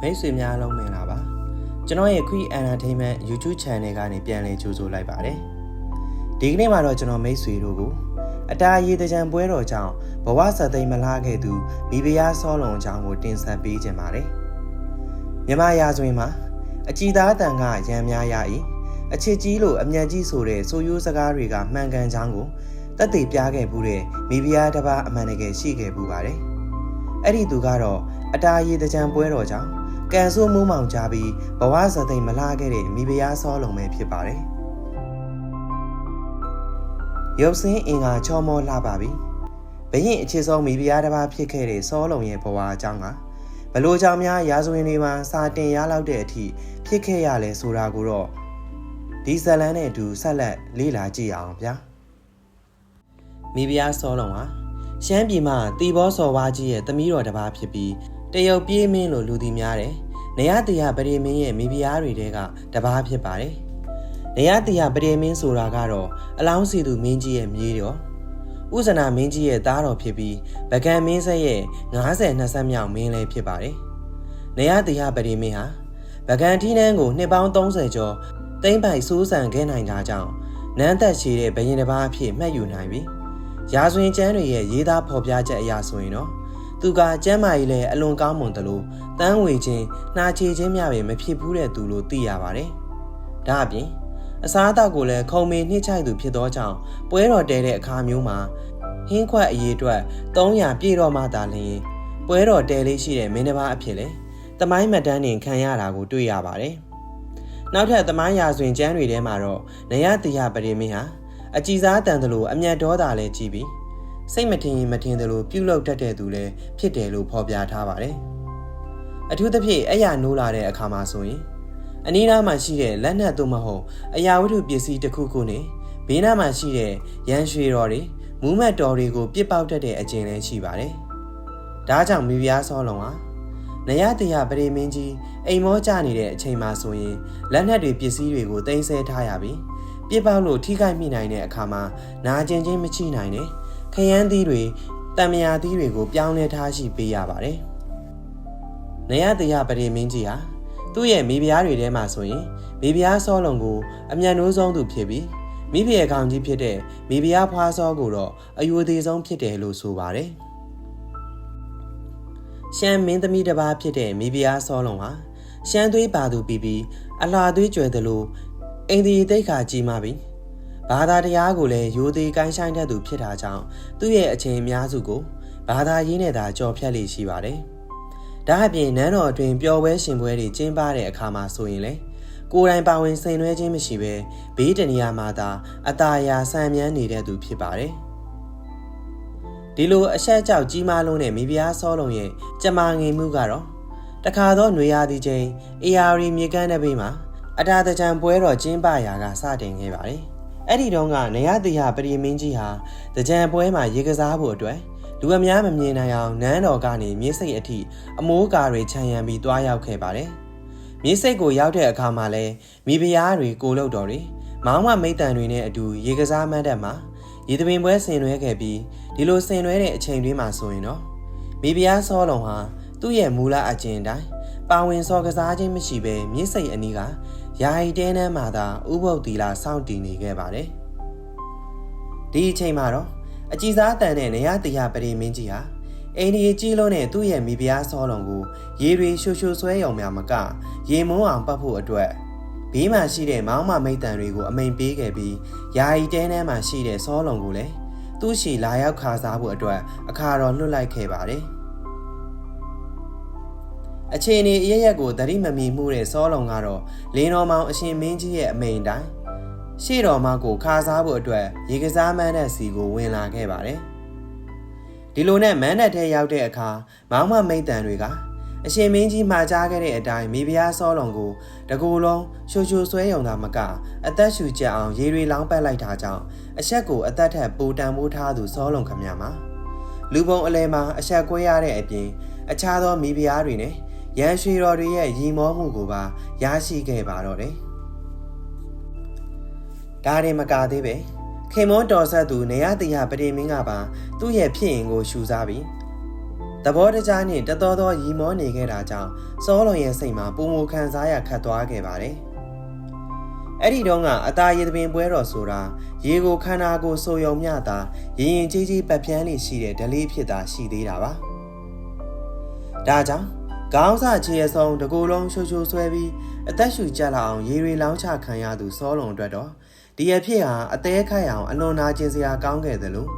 မိတ်ဆွေများအားလုံးမင်္ဂလာပါကျွန်တော်ရဲ့ Quick Entertainment YouTube Channel ကနေပြန်လည်ကြိုဆိုလိုက်ပါတယ်ဒီကနေ့မှာတော့ကျွန်တော်မိတ်ဆွေတို့ကိုအတားရေတကြံပွဲတော်ကြောင့်ဘဝဆက်သိမ်းမလားခဲ့သူမိဖုရားစောလွန်အကြောင်းကိုတင်ဆက်ပေးခြင်းပါတယ်မြမရာဇဝင်မှာအကြည်သားတန်ကရံများရ၏အချစ်ကြီးလို့အမြန်ကြီးဆိုတဲ့ဆိုရိုးစကားတွေကမှန်ကန်ကြောင်းကိုတက်တည်ပြခဲ့မှုတဲ့မိဖုရားတစ်ပါးအမှန်တကယ်ရှိခဲ့ပူပါတယ်အဲ့ဒီသူကတော့အတားရေတကြံပွဲတော်ကြောင့် ကန်ဆိုးမိုးမောင်ကြပြီးဘဝဇသိမ်မလာခဲ့တဲ့မိဖုရားစောလုံးပဲဖြစ်ပါတယ်။ရုပ်စင်းအင်္ဂါချောမောလှပါပြီ။ဘရင်အခြေဆုံးမိဖုရားတစ်ပါးဖြစ်ခဲ့တဲ့စောလုံးရဲ့ဘဝအကြောင်းကဘလို့ကြောင့်များရာဇဝင်တွေမှာစာတင်ရလောက်တဲ့အထိဖြစ်ခဲ့ရလဲဆိုတာကိုတော့ဒီဇလန်နဲ့အတူဆက်လက်လေ့လာကြည့်အောင်ဗျာ။မိဖုရားစောလုံးဟာရှမ်းပြည်မှာတီဘောစော်ဝါကြီးရဲ့သမီးတော်တစ်ပါးဖြစ်ပြီး တရုတ်ပြေးမင်းလို့လူသိများတယ်။နေရတရပရိမင်းရဲ့မိဖုရားတွေတဲကတပားဖြစ်ပါတယ်။နေရတရပရိမင်းဆိုတာကတော့အလောင်းစီသူမင်းကြီးရဲ့မြေးတော်။ဥဇနာမင်းကြီးရဲ့သားတော်ဖြစ်ပြီးဗကံမင်းဆက်ရဲ့90 20မြောက်မင်းလည်းဖြစ်ပါတယ်။နေရတရပရိမင်းဟာဗကံထီးနှန်းကိုနှစ်ပေါင်း30ကျော်တိမ့်ပိုက်စိုးစံခဲ့နိုင်တာကြောင့်နန်းသက်ရှိတဲ့ဘရင်တစ်ပါးအဖြစ်မှတ်ယူနိုင်ပြီ။ရာဇဝင်ကျမ်းတွေရဲ့ရေးသားဖော်ပြချက်အရဆိုရင်တော့ သူကကျမ်းမာရေးလည်းအလွန်ကောင်းမွန်တယ်လို့တန်းဝေခြင်းနှာချေခြင်းများပဲမဖြစ်ဘူးတဲ့သူလို့သိရပါတယ်။ဒါအပြင်အစားအသောက်ကိုလည်းခုံမေနှိမ့်ချိုက်သူဖြစ်သောကြောင့်ပွဲတော်တဲတဲ့အခါမျိုးမှာဟင်းခွက်အရေးအတွက်300ပြည့်တော့မှသာလျှင်ပွဲတော်တဲလေးရှိတဲ့မင်းတစ်ပါးအဖြစ်လေတမိုင်းမတန်းတင်ခံရတာကိုတွေ့ရပါတယ်။နောက်ထပ်တမိုင်းရာဇဝင်ကျမ်းတွေထဲမှာတော့နရတရပရိမင်းဟာအကြည်စားတန်တယ်လို့အမျက်ဒေါသလည်းကြည်ပြီး စိတ်မထင်ရင်မထင်တယ်လို့ပြုတ်လောက်တတ်တဲ့သူလည်းဖြစ်တယ်လို့ဖော်ပြထားပါတယ်။အထူးသဖြင့်အရာနိုးလာတဲ့အခါမှာဆိုရင်အနီးနားမှာရှိတဲ့လက်နက်သို့မဟုတ်အရာဝတ္ထုပစ္စည်းတစ်ခုခုနဲ့ဘေးနားမှာရှိတဲ့ရန်ရွှေတော်တွေမူးမတ်တော်တွေကိုပြစ်ပေါက်တတ်တဲ့အကျင့်လည်းရှိပါတယ်။ဒါကြောင့်မိဖုရားစောလုံးဟာနရတရပရိမင်းကြီးအိမ်မောကြနေတဲ့အချိန်မှာဆိုရင်လက်နက်တွေပစ္စည်းတွေကိုတင်ဆဲထားရပြီးပြစ်ပေါက်လို့ထိခိုက်မိနိုင်တဲ့အခါမှာနာကျင်ချင်းမချိနိုင်နဲ့ ခရမ်းသီးတွေတံမယာသီးတွေကိုပြောင်းလဲထားရှိပေးရပါတယ်။နေရတရပရိမင်းကြီးဟာသူ့ရဲ့မိဖုရားတွေထဲမှာဆိုရင်မိဖုရားစောလုံးကိုအမြန်နိုးဆုံးသူဖြစ်ပြီးမိဖုရားကောင်ကြီးဖြစ်တဲ့မိဖုရားဖွားစောကိုတော့အယူသေးဆုံးဖြစ်တယ်လို့ဆိုပါတယ်။ရှမ်းမင်းသမီးတစ်ပါးဖြစ်တဲ့မိဖုရားစောလုံးဟာရှမ်းသွေးပါသူပြီးပြီးအလှသွေးကြွယ်တယ်လို့အိန္ဒိယတိတ်ခါကြီးမှပြီး ဘာသာတရားကိုလည်းရိုသေကိုင်းဆိုင်တတ်သူဖြစ်တာကြောင့်သူ့ရဲ့အချိန်အများစုကိုဘာသာရေးနဲ့သာကြော်ဖြတ်လေရှိပါတယ်။ဒါအပြင်နန်းတော်အတွင်းပျော်ပွဲရှင်ပွဲတွေကျင်းပတဲ့အခါမှာဆိုရင်လေကိုယ်တိုင်ပါဝင်ဆင်နွှဲခြင်းမရှိဘဲဘေးတနေရာမှာသာအตาရာဆံမြန်းနေတဲ့သူဖြစ်ပါတယ်။ဒီလိုအဆက်ကြောက်ကြီးမားလုံးတဲ့မိဖုရားစောလုံးရဲ့ကြမာငင်မှုကတော့တခါတော့ຫນွေရာသီချိန်အေယာရီမြေကမ်းတဲ့ဘေးမှာအတာတကြံပွဲတော်ကျင်းပရာကစတင်ခဲ့ပါတယ်။ အဲ့ဒီတော့ကနေရတရပရိမင်းကြီးဟာတကြံပွဲမှာရေကစားဖို့အတွက်လူအများမမြင်နိုင်အောင်နန်းတော်ကနေမြေစိတ်အထိအမိုးကာတွေခြံရံပြီးတွားရောက်ခဲ့ပါတယ်။မြေစိတ်ကိုရောက်တဲ့အခါမှာလဲမိဖုရားတွေကိုလုတ်တော်တွေမောင်းမမိတ်တန်တွေနဲ့အတူရေကစားမှန်းတဲ့မှာရေသမင်ပွဲဆင်နွှဲခဲ့ပြီးဒီလိုဆင်နွှဲတဲ့အချိန်တွင်းမှာဆိုရင်တော့မိဖုရားစောလုံးဟာသူ့ရဲ့မူလအကျင့်တိုင်းပါဝင်စော်ကစားခြင်းမရှိဘဲမြစ်စိတ်အနီးက ယာယီတဲနှမ်းမှာသာဥပုပ်တီလာစောင့်တည်နေခဲ့ပါတယ်။ဒီအချိန်မှာတော့အကြည်စားတန်တဲ့နေရတရပရိမင်းကြီးဟာအိန္ဒိယကြီးလုံးနဲ့သူ့ရဲ့မိဖုရားစောလုံးကိုရေတွေရှို့ရှို့ဆွဲရုံများမကရေမုံအောင်ပတ်ဖို့အတွက်ဘေးမှာရှိတဲ့မောင်းမမိတ်တန်တွေကိုအမိန်ပေးခဲ့ပြီးယာယီတဲနှမ်းမှာရှိတဲ့စောလုံးကိုလည်းသူ့ရှီလာရောက်ခါစားဖို့အတွက်အခါတော်လွတ်လိုက်ခဲ့ပါတယ်။ အခြေအနေအရရက်ကိုသတိမမီမှုတဲ့စောလုံကတော့လင်းတော်မောင်အရှင်မင်းကြီးရဲ့အမိန်တိုင်းရှေ့တော်မကိုခါစားဖို့အတွက်ရေကစားမန်းတဲ့စီကိုဝင်လာခဲ့ပါတယ်။ဒီလိုနဲ့မန်းတဲ့ထဲရောက်တဲ့အခါမောင်မမိတ်တန်တွေကအရှင်မင်းကြီးမှာကြားခဲ့တဲ့အတိုင်းမိဖုရားစောလုံကိုတကူလုံးရှိုချိုဆွဲယုံတာမကအသက်ရှူကြအောင်ရေတွေလောင်းပတ်လိုက်တာကြောင့်အဆက်ကိုအသက်ထက်ပိုတန်ဖိုးထားသူစောလုံခမရမှာလူပုံအလဲမှာအဆက်ကွဲရတဲ့အပြင်အခြားသောမိဖုရားတွေနဲ့ ရန်ရွှေတော်တွေရဲ့ရီမောမှုကိုပါရရှိခဲ့ပါတော့တယ်။ဒါရင်မကသေးပဲခေမွန်တော်ဆက်သူနေရတရပတိမင်းကပါသူ့ရဲ့ဖြစ်ရင်ကိုရှူစားပြီးသဘောတကြားနဲ့တတော်တော်ရီမောနေခဲ့တာကြောင့်စောလွန်ရဲ့စိတ်မှာပုံမခံစားရခတ်သွားခဲ့ပါတယ်။အဲ့ဒီတော့ကအသားရည်သပင်ပွဲတော်ဆိုတာရေကိုခန္ဓာကိုယ်ဆိုယုံမျှတာရင်ရင်ကြီးကြီးပတ်ပြန်းလေးရှိတဲ့ဓလေးဖြစ်တာရှိသေးတာပါ။ဒါကြောင့် ခေါင်းစားချေရဆုံးတကူလုံးရှူရှူဆွဲပြီးအသက်ရှူကြလာအောင်ရေတွေလောင်းချခံရသူစောလွန်အတွက်တော့ဒီအဖြစ်ဟာအသေးခိုက်အောင်အလွန်နာကျင်စရာကောင်းခဲ့တယ်လို့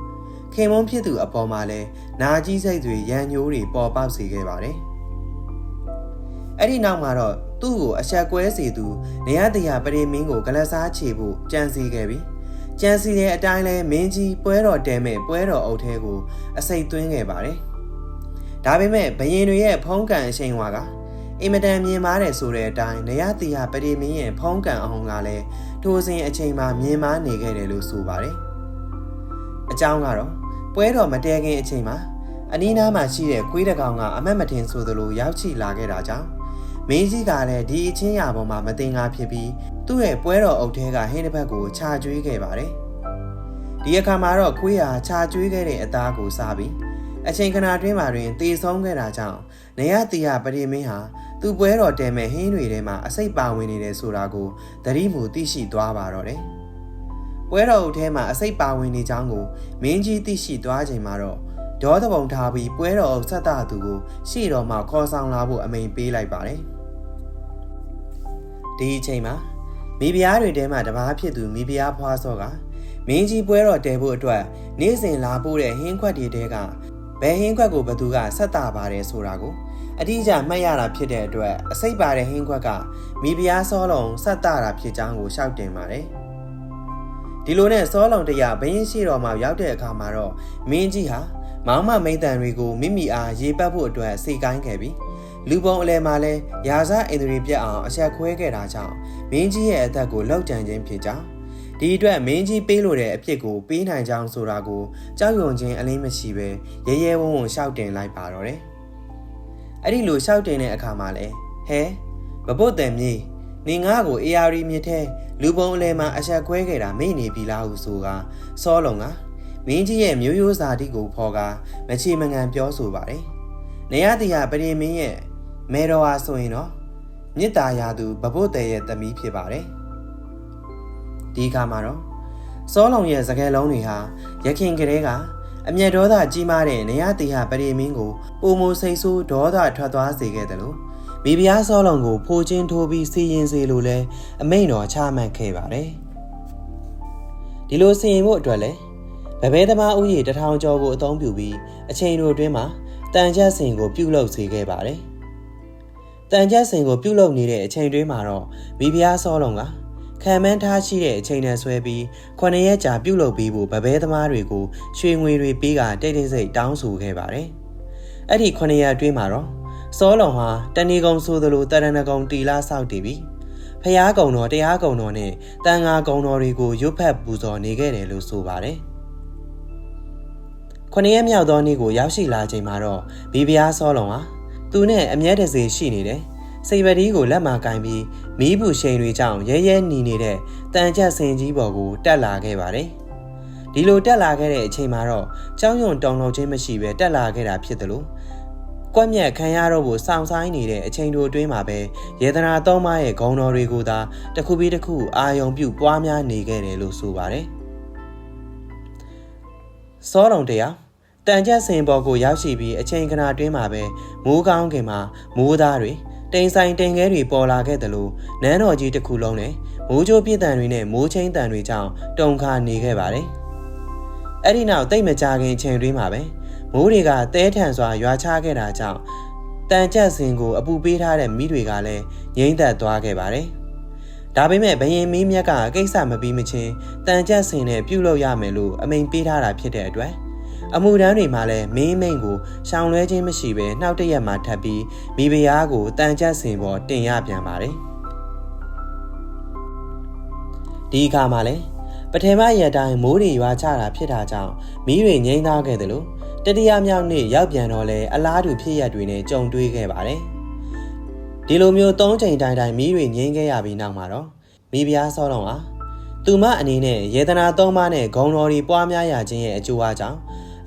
ခင်မုန်းဖြစ်သူအပေါ်မှာလဲနာကြီးစိတ်တွေရန်ညိုးတွေပေါ်ပေါက်စေခဲ့ပါတယ်။အဲ့ဒီနောက်မှာတော့သူ့ကိုအဆက်ကွဲစေသူနေရတရားပရိမင်းကိုဂလက်စားချေဖို့ကြံစီခဲ့ပြီးကြံစီတဲ့အတိုင်းလဲမင်းကြီးပွဲတော်တဲမဲ့ပွဲတော်အုပ်ထဲကိုအစိတ်သွင်းခဲ့ပါတယ်။ ဒါပေမဲ့ဘရင်တွေရဲ့ဖုံးကန်အချိန်ဝါကအင်မတန်မြင်မာတယ်ဆိုတဲ့အတိုင်းနေရတရားပရိမင်းရဲ့ဖုံးကန်အောင်ကလည်းထိုစဉ်အချိန်မှာမြင်မာနေခဲ့တယ်လို့ဆိုပါတယ်။အကြောင်းကတော့ပွဲတော်မတဲခင်အချိန်မှာအနီးနားမှာရှိတဲ့ခွေးတကောင်ကအမတ်မတင်ဆိုသလိုရောက်ချီလာခဲ့တာကြောင့်မင်းကြီးကလည်းဒီအချင်းရာပေါ်မှာမတင်ကားဖြစ်ပြီးသူ့ရဲ့ပွဲတော်အုပ်ထဲကဟင်းတစ်ဖက်ကိုခြာကျွေးခဲ့ပါတယ်။ဒီအခါမှာတော့ခွေးဟာခြာကျွေးခဲ့တဲ့အသားကိုစားပြီး အချိန်ခဏတွင်းမှာတွင်တေဆုံးခဲ့တာကြောင့်နေရတီယာပရိမင်းဟာသူ့ပွဲတော်တဲမဲ့ဟင်းတွေထဲမှာအစိတ်ပါဝင်နေတယ်ဆိုတာကိုသတိမူသိရှိသွားပါတော့တယ်။ပွဲတော်အုပ်ထဲမှာအစိတ်ပါဝင်နေကြောင်းကိုမင်းကြီးသိရှိသွားချိန်မှာတော့ဒေါသပုံထားပြီးပွဲတော်အုပ်ဆက်တာသူကိုရှေ့တော်မှာခေါ်ဆောင်လာဖို့အမိန်ပေးလိုက်ပါတယ်။ဒီအချိန်မှာမိဖုရားတွေထဲမှာတပားဖြစ်သူမိဖုရားဖွားစောကမင်းကြီးပွဲတော်တဲဖို့အတွက်နေ့စဉ်လာပို့တဲ့ဟင်းခွက်တွေတဲက ဘယ်ဟင်းခွက်ကိုဘသူကဆက်တာပါတယ်ဆိုတာကိုအတိအကျမှတ်ရတာဖြစ်တဲ့အတွက်အစိတ်ပါတဲ့ဟင်းခွက်ကမိဖုရားစောလုံးဆက်တာတာဖြစ်ကြောင်းကိုရှောက်တင်ပါတယ်ဒီလိုနဲ့စောလုံးတရဘင်းရှိတော်မှာရောက်တဲ့အခါမှာတော့မင်းကြီးဟာမောင်မမိတ်တန်တွေကိုမိမိအားရေပတ်ဖို့အတွက်စိတ်ကိုင်းခဲ့ပြီးလူပုံအလဲမှာလဲရာဇအင်ဒရီပြက်အောင်အဆက်ခွဲခဲ့တာကြောင့်မင်းကြီးရဲ့အသက်ကိုလောက်ကြံခြင်းဖြစ်ကြောင်း ဒီအတွက်မင်းကြီးပေးလို့တဲ့အဖြစ်ကိုပေးနိုင်ကြောင်းဆိုတာကိုကြောက်ရွံ့ခြင်းအလင်းမရှိပဲရဲရဲဝံ့ဝံ့ရှောက်တင်လိုက်ပါတော့တယ်။အဲ့ဒီလိုရှောက်တင်တဲ့အခါမှာလဲဟဲမပုတ်တယ်မြေနေငါ့ကို AR မြစ်ထဲလူပုံအလဲမှာအဆက်ခွဲခဲ့တာမိနေပြီလားဟုဆိုကစောလုံးကမင်းကြီးရဲ့မျိုးရိုးစာတိကိုဖော်ကမချေမငံပြောဆိုပါတယ်။နေရတရားပရိမင်းရဲ့မေတော်ဟာဆိုရင်တော့မြစ်တာယာသူဗပုတ်တယ်ရဲ့သမီးဖြစ်ပါတယ်။ ဒီအခါမှာတော့စောလုံရဲ့စကယ်လုံးတွေဟာရခင်ကလေးကအမျက်ဒေါသကြီးမားတဲ့နေရတရားပရိမင်းကိုပုံမစိတ်ဆိုးဒေါသထွက်သွားစေခဲ့တယ်လို့မိဖုရားစောလုံကိုဖိုးချင်းထိုးပြီးစီရင်စေလို့လဲအမိန်တော်ချမှတ်ခဲ့ပါတယ်။ဒီလိုစီရင်ဖို့အတွက်လဲဗဘဲသမားဥယျာဉ်တထောင်ကျော်ကိုအသုံးပြုပြီးအချိန်တို့အတွင်းမှာတန်ကြပ်စင်ကိုပြုတ်လုစေခဲ့ပါတယ်။တန်ကြပ်စင်ကိုပြုတ်လုနေတဲ့အချိန်တွင်းမှာတော့မိဖုရားစောလုံးက ခံမန်းထားရှိတဲ့အချိန်နဲ့ဆွဲပြီးခုနှစ်ရက်ကြာပြုတ်လုပြီးဖို့ဗဘဲသမားတွေကိုရွှေငွေတွေပေးကတိတ်တိတ်ဆိတ်တောင်းဆိုခဲ့ပါတယ်။အဲ့ဒီခုနှစ်ရက်အတွင်းမှာတော့စောလုံးဟာတဏီကုံဆိုသလိုတရဏဂုံတီလာဆောက်တည်ပြီးဖျားကုံတော်တရားကုံတော်နဲ့တန်ဃာကုံတော်တွေကိုရွတ်ဖက်ပူဇော်နေခဲ့တယ်လို့ဆိုပါတယ်။ခုနှစ်ရက်မြောက်သောနေ့ကိုရောက်ရှိလာချိန်မှာတော့ဘီဘီယာစောလုံးဟာသူနဲ့အမျက်တစေရှိနေတယ် စိတ်ပတိကိုလက်မှာကင်ပြီးမီးဘူးရှိန်တွေကြောင့်ရဲရဲနီနေတဲ့တန်ကြက်စင်ကြီးပေါ်ကိုတက်လာခဲ့ပါတယ်ဒီလိုတက်လာခဲ့တဲ့အချိန်မှာတော့ကြောင်းရွံတုံလုံးချင်းမရှိပဲတက်လာခဲ့တာဖြစ်တယ်လို့ကွက်မြက်ခံရတော့ဖို့စောင့်ဆိုင်နေတဲ့အချိန်တို့အတွင်းမှာပဲယေဒနာသုံးပါးရဲ့ဂုံတော်တွေကိုသာတစ်ခုပြီးတစ်ခုအာယုံပြုတ်ပွားများနေခဲ့တယ်လို့ဆိုပါတယ်စောတော်တရားတန်ကြက်စင်ပေါ်ကိုရောက်ရှိပြီးအချိန်ခဏတွင်းမှာပဲမိုးကောင်းခင်မှာမိုးသားတွေ တိမ်ဆိုင်တိမ်ခဲတွေပေါ်လာခဲ့တယ်လို့နန်းတော်ကြီးတစ်ခုလုံးနဲ့မိုးကြိုးပြည့်တန်တွေနဲ့မိုးချင်းတန်တွေကြောင့်တုန်ခါနေခဲ့ပါတယ်။အဲ့ဒီနောက်တိတ်မကြခင်အချိန်တွင်းမှာပဲမိုးတွေကတဲထန်စွာရွာချခဲ့တာကြောင့်တန်ကြက်စင်ကိုအပူပေးထားတဲ့မိတွေကလည်းငိမ့်သက်သွားခဲ့ပါတယ်။ဒါပေမဲ့ဘယင်မီးမြက်ကကိစ္စမပြီးမချင်းတန်ကြက်စင်နဲ့ပြုတ်လို့ရမယ်လို့အမိန်ပေးထားတာဖြစ်တဲ့အတွက် အမှုတန်းတွေမှာလည်းမင်းမိန်ကိုရှောင်လွဲခြင်းမရှိဘဲနှောက်တရက်မှထပ်ပြီးမိဖုရားကိုတန်ကြက်စင်ပေါ်တင်ရပြန်ပါတယ်ဒီအခါမှာလည်းပထမရက်တိုင်းမိုးတွေရွာချတာဖြစ်တာကြောင့်မီးတွေငိမ့်သားခဲ့တယ်လို့တတိယမြောက်နေ့ရောက်ပြန်တော့လဲအလားတူဖြစ်ရက်တွေနဲ့ကြုံတွေ့ခဲ့ပါတယ်ဒီလိုမျိုး၃ချိန်တိုင်းတိုင်းမီးတွေငိမ့်ခဲ့ရပြီးနောက်မှာတော့မိဖုရားစောတော်ဟာသူမအနေနဲ့ယေတနာသုံးပါးနဲ့ဂုံတော်တွေပွားများရခြင်းရဲ့အကျိုးအကြောင်း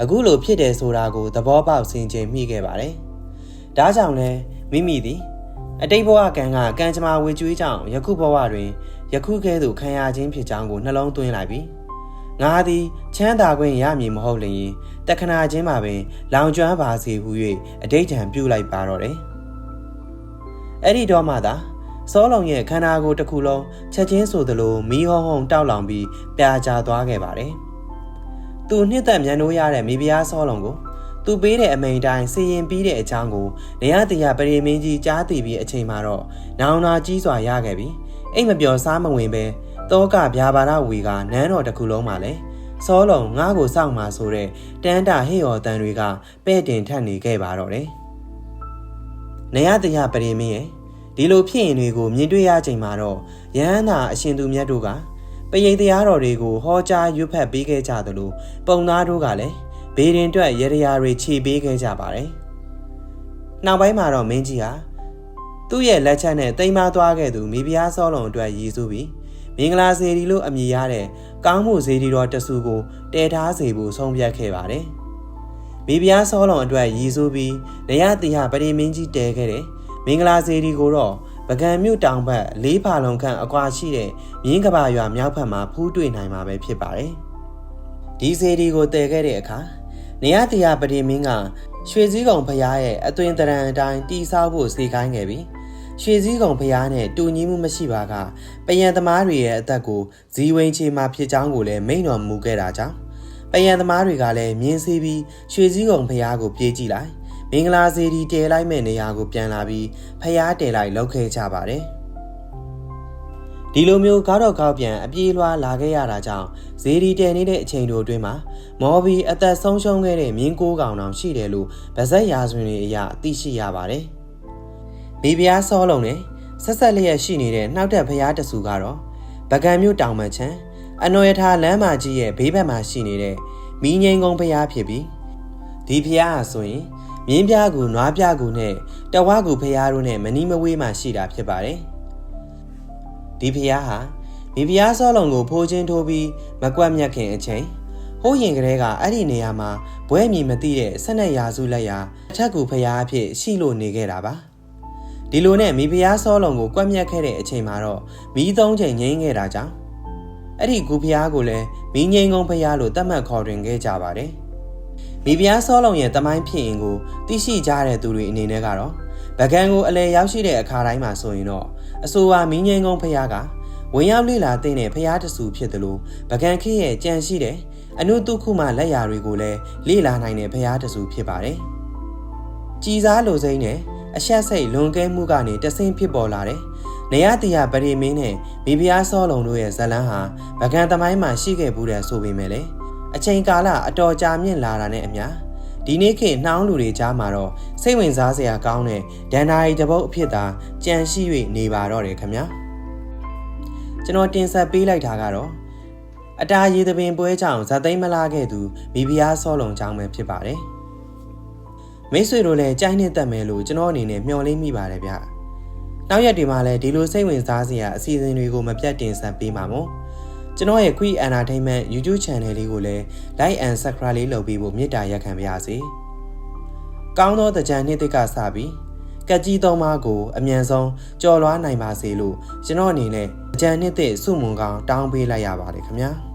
အခုလိုဖြစ်တယ်ဆိုတာကိုသဘောပေါက်ဆင်ခြင်မိခဲ့ပါတယ်။ဒါကြောင့်လဲမိမိသည်အတိတ်ဘဝကံကကံကြမ္မာဝေကျွေးကြောင့်ယခုဘဝတွင်ယခုကဲ့သို့ခံရခြင်းဖြစ်ကြောင်းကိုနှလုံးသွင်းလိုက်ပြီ။ငါသည်ချမ်းသာခွင့်ရမည်မဟုတ်လျင်တခဏချင်းမှာပင် လောင်ကျွမ်းပါစေဟု၍အတိတ်ထံပြုလိုက်ပါတော့တယ်။အဲ့ဒီတော့မှသာစောလုံရဲ့ခန္ဓာကိုယ်တစ်ခုလုံးချက်ချင်းဆိုသလိုမီးဟုံးဟုံတောက်လောင်ပြီးပြာကျသွားခဲ့ပါတယ်။ သူနှစ်သက်မြန်လို့ရတဲ့မိဖုရားစောလုံကိုသူပေးတဲ့အမိန်တိုင်းစီရင်ပြီးတဲ့အကြောင်းကိုနေရတရားပရိမင်းကြီးကြားသိပြီးအချိန်မှာတော့နောင်နာကြီးစွာရခဲ့ပြီးအိမ်မပြောစားမဝင်ပဲတောကဗျာပါဒဝီကနန်းတော်တစ်ခုလုံးမှာလဲစောလုံငါးကိုစောင့်မှာဆိုတဲ့တန်းတာဟေ့ော်တန်တွေကပဲ့တင်ထက်နေခဲ့ပါတော့တယ်။နေရတရားပရိမင်းရဲ့ဒီလိုဖြစ်ရင်တွေကိုမြင်တွေ့ရချိန်မှာတော့ယဟန္တာအရှင်သူမြတ်တို့က ပရိတရားတော်တွေကိုဟောကြားရွတ်ဖတ်ပေးခဲ့ကြသလိုပုံသားတို့ကလည်းဘေးရင်တွက်ရရရာတွေခြေပေးခဲ့ကြပါတယ်။နောက်ပိုင်းမှာတော့မင်းကြီးဟာသူ့ရဲ့လက်ချက်နဲ့တိမ်မသွားခဲ့သူမိဖုရားစောလုံအတွက်ရည်စူးပြီးမင်္ဂလာစေဒီလို့အမည်ရတဲ့ကောင်းမှုစေဒီတော်တဆူကိုတည်ထားစေဖို့ဆုံးဖြတ်ခဲ့ပါတယ်။မိဖုရားစောလုံအတွက်ရည်စူးပြီးနေရတိဟပရိမင်းကြီးတည်ခဲ့တဲ့မင်္ဂလာစေဒီကိုတော့ ပကံမြို့တောင်ဘက်လေးဖာလုံခန့်အကွာရှိတဲ့မြင်းကဘာရွာမြောက်ဘက်မှာဖူးတွေ့နိုင်မှာပဲဖြစ်ပါတယ်။ဒီစေဒီကိုတည်ခဲ့တဲ့အခါနေရတရားပတိမင်းကရွှေစည်းကုံဖရားရဲ့အသွင်တရံအတိုင်းတီဆောက်ဖို့စီခိုင်းခဲ့ပြီးရွှေစည်းကုံဖရားနဲ့တူညီမှုမရှိပါကပယံသမားတွေရဲ့အသက်ကိုဇီဝိန်ချေမှာဖြစ်ကြောင်းကိုလည်းမိန့်တော်မူခဲ့တာကြောင့်ပယံသမားတွေကလည်းမြင်းစည်းပြီးရွှေစည်းကုံဖရားကိုပြေးကြည့်လိုက် မင်္ဂလာစေဒီတဲလိုက်မဲ့နေရာကိုပြန်လာပြီးဖရားတဲလိုက်လောက်ခဲ့ကြပါတယ်ဒီလိုမျိုးကားတော့ကောက်ပြန်အပြေးလွှားလာခဲ့ရတာကြောင့်ဇေဒီတဲနေတဲ့အချိန်တို့အတွင်းမှာမော်ဘီအသက်ဆုံးရှုံးခဲ့တဲ့မြင်းကိုးကောင်တောင်ရှိတယ်လို့ဗဇက်ရာဇဝင်တွေအရသိရှိရပါတယ်။မိဖုရားစောလုံးနဲ့ဆက်ဆက်လျက်ရှိနေတဲ့နှောက်တဲ့ဖုရားတဆူကတော့ဗကံမြို့တောင်မှချမ်းအနော်ရထားလမ်းမကြီးရဲ့ဘေးဘက်မှာရှိနေတဲ့မီးငိန်ကုန်းဖုရားဖြစ်ပြီးဒီဖုရားဟာဆိုရင် မြင်းပြားကူနွားပြားကူနဲ့တဝါကူဖုရားတို့နဲ့မနီးမဝေးမှရှိတာဖြစ်ပါတယ်။ဒီဖုရားဟာမိဖုရားစောလုံးကိုဖိုးချင်းထိုးပြီးမကွက်မြက်ခင်အချိန်ဟိုးရင်ကလေးကအဲ့ဒီနေရာမှာဘွဲမြည်မသိတဲ့ဆက်နက်ရာစုလက်ရာအထက်ကူဖျားအဖြစ်ရှိလို့နေခဲ့တာပါဒီလိုနဲ့မိဖုရားစောလုံးကိုကွက်မြက်ခဲ့တဲ့အချိန်မှာတော့မီးသုံးချိန်ငိမ့်ခဲ့တာကြောင့်အဲ့ဒီကူဖျားကိုလည်းမီးငိမ့်ကုန်းဖျားလို့သတ်မှတ်ခေါ်တွင်ခဲ့ကြပါတယ် မိဖုရားစောလုံးရဲ့တမိုင်းဖြစ်ရင်ကိုသိရှိကြတဲ့သူတွေအနေနဲ့ကတော့ဗကံကိုအလဲရောက်ရှိတဲ့အခါတိုင်းမှာဆိုရင်တော့အဆိုပါမီးငိမ့်ကုန်းဖျားကဝင်ရောက်လေ့လာတဲ့ဖျားတဆူဖြစ်တယ်လို့ဗကံခေရဲ့ကြံရှိတဲ့အနုတုခုမှလက်ရာတွေကိုလည်းလေ့လာနိုင်တဲ့ဘုရားတဆူဖြစ်ပါတယ်။ကြည်စားလိုစိမ့်နဲ့အဆက်စိတ်လွန်ကဲမှုကနေတဆင်းဖြစ်ပေါ်လာတဲ့နေရတရားပရိမင်းနဲ့မိဖုရားစောလုံးတို့ရဲ့ဇလန်းဟာဗကံသမိုင်းမှာရှိခဲ့ဘူးတဲ့ဆိုပေမဲ့လေ အချိန်ကာလအတော်ကြာမြင့်လာတာနဲ့အမျှဒီနေ့ခေတ်နှောင်းလူတွေကြားမှာတော့စိတ်ဝင်စားစရာကောင်းတဲ့ဒန်နာရီတပုတ်အဖြစ်သာကြံရှိ၍နေပါတော့တယ်ခင်ဗျာကျွန်တော်တင်ဆက်ပေးလိုက်တာကတော့အတားရေသပင်ပွဲကြောင့်ဇာသိမ်းမလာခဲ့သူမိဖုရားစောလုံကြောင်းပဲဖြစ်ပါတယ်မိတ်ဆွေတို့လည်းကြိုက်နှစ်သက်မယ်လို့ကျွန်တော်အနေနဲ့မျှော်လင့်မိပါတယ်ဗျနောက်ရက်တွေမှာလည်းဒီလိုစိတ်ဝင်စားစရာအစီအစဉ်တွေကိုမပြတ်တင်ဆက်ပေးပါမို့ ကျွန်တော်ရဲ့ Quick Entertainment YouTube Channel လေးကိုလည်း Like and Subscribe လေးလုပ်ပြီးဖို့မေတ္တာရက်ခံပါရစေကောင်းသောတကြံနှစ်တစ်ကစပြီးကက်ကြီးသုံးပါးကိုအမြန်ဆုံးကြော်လွားနိုင်ပါစေလို့ကျွန်တော်အနေနဲ့ကြံနှစ်သစ်စုမုံကောင်တောင်းပေးလိုက်ရပါတယ်ခင်ဗျာ။